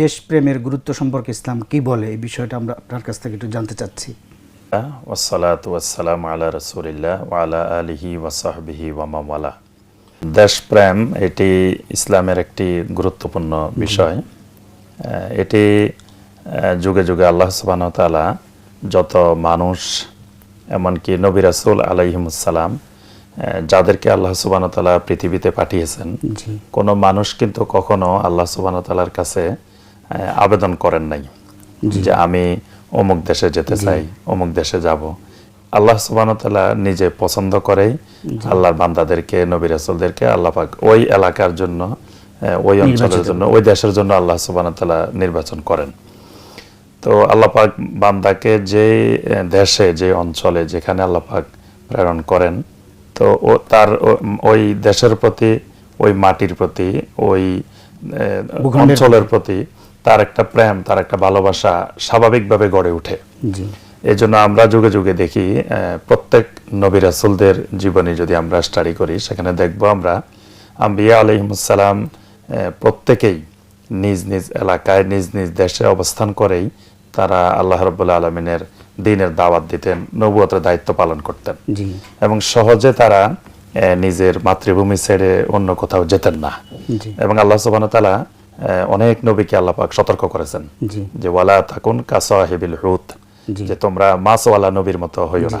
দেশপ্রেমের গুরুত্ব সম্পর্কে ইসলাম কি বলে? এই বিষয়টা আমরা আপনার কাছ থেকে একটু জানতে চাচ্ছি। ওসালাত ওয়াসালাম আলা আলিহি ওয়ামাওয়ালা দেশপ্রেম এটি ইসলামের একটি গুরুত্বপূর্ণ বিষয়। এটি যুগে যুগে আল্লাহ সুবাহ তালা যত মানুষ, এমনকি নবী রাসুল যাদেরকে আল্লাহ সুবাহতালা পৃথিবীতে পাঠিয়েছেন কোনো মানুষ কিন্তু কখনো আল্লাহ সুবাহতালার কাছে আবেদন করেন নাই যে আমি অমুক দেশে যেতে চাই অমুক দেশে যাব। আল্লাহ সুবাহ নিজে পছন্দ করেই আল্লাহর বান্দাদেরকে নবী রাসুলদেরকে আল্লাহ পাক ওই এলাকার জন্য ওই অঞ্চলের জন্য ওই দেশের জন্য আল্লাহ সুবাহ নির্বাচন করেন। তো আল্লাহ পাক বান্দাকে যে দেশে যে অঞ্চলে যেখানে আল্লাহ পাক প্রেরণ করেন তো ও তার ওই দেশের প্রতি ওই মাটির প্রতি ওই অঞ্চলের প্রতি। তার একটা প্রেম তার একটা ভালোবাসা স্বাভাবিকভাবে গড়ে ওঠে। এই জন্য আমরা যুগে যুগে দেখি প্রত্যেক নবী রাসুলদের জীবনী যদি আমরা স্টাডি করি সেখানে দেখব আমরা আম্বিয়া আলহিমসালাম প্রত্যেকেই নিজ নিজ এলাকায় নিজ নিজ দেশে অবস্থান করেই তারা আল্লাহ রবুল্লা আলমিনের দিনের দাওয়াত দিতেন নবুয়তের দায়িত্ব পালন করতেন। এবং সহজে তারা নিজের মাতৃভূমি ছেড়ে অন্য কোথাও যেতেন না। এবং আল্লাহ সুবাহ তালা অনেক নবীকে আল্লাহ পাক সতর্ক করেছেন। যে ওয়ালা থাকুন কাসাহিবিল হুত যে তোমরা মাসওয়ালা নবীর মতো হইও না।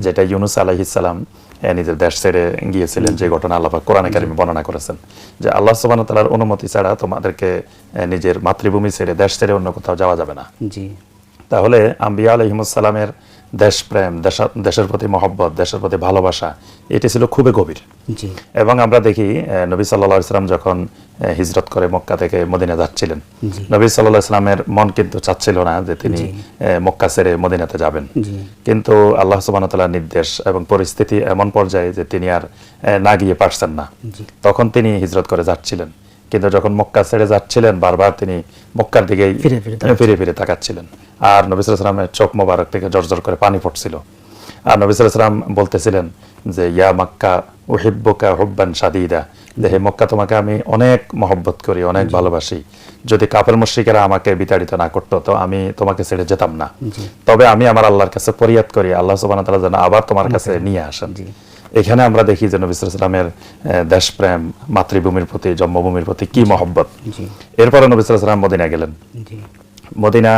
যেটা ইউনুস আলাইহিসালাম এ, নিজের দেশ ছেড়ে গিয়েছিলেন যে ঘটনা আল্লাহ কোরআন কারিমে বর্ণনা করেছেন। যে আল্লাহ সুবহানাহু ওয়া তাআলার অনুমতি ছাড়া তোমাদেরকে নিজের মাতৃভূমি ছেড়ে দেশ ছেড়ে অন্য কোথাও যাওয়া যাবে না। জি। তাহলে আম্বিয়া আলহিমসালামের দেশপ্রেম দেশা- দেশের প্রতি মহব্বত দেশের প্রতি ভালোবাসা এটি ছিল খুবই গভীর। এবং আমরা দেখি নবী সাল্লাহ ইসলাম যখন হিজরত করে মক্কা থেকে মদিনা যাচ্ছিলেন নবী সাল্লাহ ইসলামের মন কিন্তু চাচ্ছিল না যে তিনি। মক্কা ছেড়ে মদিনাতে যাবেন। কিন্তু আল্লাহ সুবাহতাল্লাহ নির্দেশ এবং পরিস্থিতি এমন পর্যায়ে যে তিনি আর না গিয়ে পারছেন না। তখন তিনি হিজরত করে যাচ্ছিলেন। কিন্তু যখন মক্কা ছেড়ে যাচ্ছিলেন বারবার তিনি মক্কার দিকেই ফিরে ফিরে তাকাচ্ছিলেন। আর নবী সালামের চোখ মোবারক থেকে জর্জর করে পানি পড়ছিল। আর নবী সালাম বলতেছিলেন যে ইয়া মক্কা ওহিব্বকা হুব্বান সাদিদা যে হে মক্কা তোমাকে আমি অনেক মহব্বত করি অনেক ভালোবাসি। যদি কাপের মুশ্রিকেরা আমাকে বিতাড়িত না করতো তো আমি তোমাকে ছেড়ে যেতাম না। তবে আমি আমার আল্লাহর কাছে ফরিয়াদ করি। আল্লাহ সুবাহ তাআলা যেন আবার তোমার কাছে নিয়ে আসেন। এখানে আমরা দেখি যে নবী সালামের দেশপ্রেম মাতৃভূমির প্রতি জন্মভূমির প্রতি কি মহব্বত? এরপরে নবী সালাম মদিনা গেলেন। মদিনা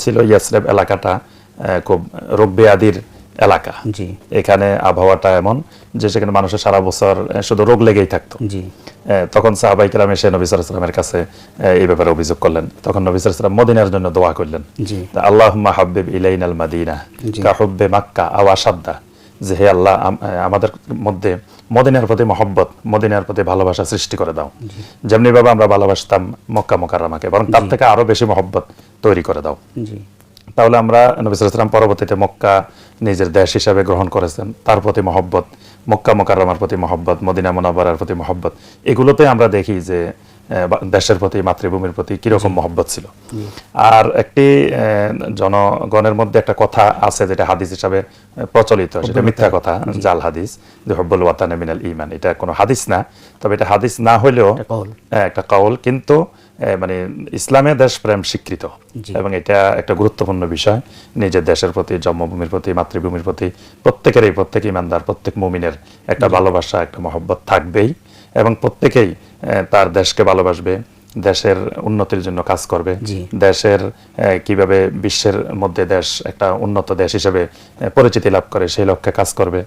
ছিল ইয়াসরেব এলাকাটা খুব রোগ ব্যাধির এলাকা এখানে আবহাওয়াটা এমন যে সেখানে মানুষের সারা বছর শুধু রোগ লেগেই থাকতো। তখন সাহাবাই কেরাম এসে নবী সালামের কাছে এই ব্যাপারে অভিযোগ করলেন। তখন নবী সালাম মদিনার জন্য দোয়া করলেন। আল্লাহ হাবিব ইলাইন আল মাদিনা জি। মাক্কা আও আসাদ্দা যে হে আল্লাহ আমাদের মধ্যে মদিনার প্রতি মহব্বত মদিনার প্রতি ভালোবাসা সৃষ্টি করে দাও। যেমনি ভাবে আমরা ভালোবাসতাম মক্কা মোকাররমাকে বরং তার থেকে আরও বেশি মহব্বত তৈরি করে দাও। তাহলে আমরা নবী সাল্লাম পরবর্তীতে মক্কা নিজের দেশ হিসাবে গ্রহণ করেছেন। তার প্রতি মহব্বত মক্কা মোকাররমার প্রতি মহব্বত মদিনা মোনাবারার প্রতি মহব্বত এগুলোতে আমরা দেখি যে দেশের প্রতি মাতৃভূমির প্রতি কীরকম মহব্বত ছিল? আর একটি জনগণের মধ্যে একটা কথা আছে যেটা হাদিস হিসাবে প্রচলিত সেটা মিথ্যা কথা জাল হাদিস যে হব্বুল ওয়াতানে মিনাল ইমান এটা কোনো হাদিস না তবে এটা হাদিস না হলেও একটা কওল। কাউল কিন্তু মানে ইসলামে দেশপ্রেম স্বীকৃত। এবং এটা একটা গুরুত্বপূর্ণ বিষয় নিজের দেশের প্রতি জন্মভূমির প্রতি মাতৃভূমির প্রতি প্রত্যেকেরই প্রত্যেক ইমানদার প্রত্যেক মুমিনের একটা ভালোবাসা একটা মহব্বত থাকবেই। এবং প্রত্যেকেই তার দেশকে ভালোবাসবে দেশের উন্নতির জন্য কাজ করবে। দেশের কীভাবে বিশ্বের মধ্যে দেশ একটা উন্নত দেশ হিসেবে পরিচিতি লাভ করে সেই লক্ষ্যে কাজ করবে।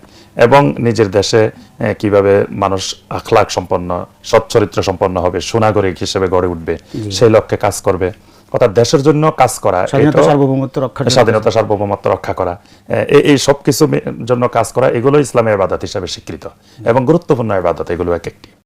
এবং নিজের দেশে কীভাবে মানুষ আখলাক সম্পন্ন সচ্চরিত্র সম্পন্ন হবে সুনাগরিক হিসেবে গড়ে উঠবে সেই লক্ষ্যে কাজ করবে। অর্থাৎ দেশের জন্য কাজ করা স্বাধীনতা সার্বভৌমত্ব স্বাধীনতা সার্বভৌমত্ব রক্ষা করা। এই সব কিছু জন্য কাজ করা এগুলো ইসলামের ইবাদত হিসাবে স্বীকৃত। এবং গুরুত্বপূর্ণ ইবাদত এগুলো এক একটি।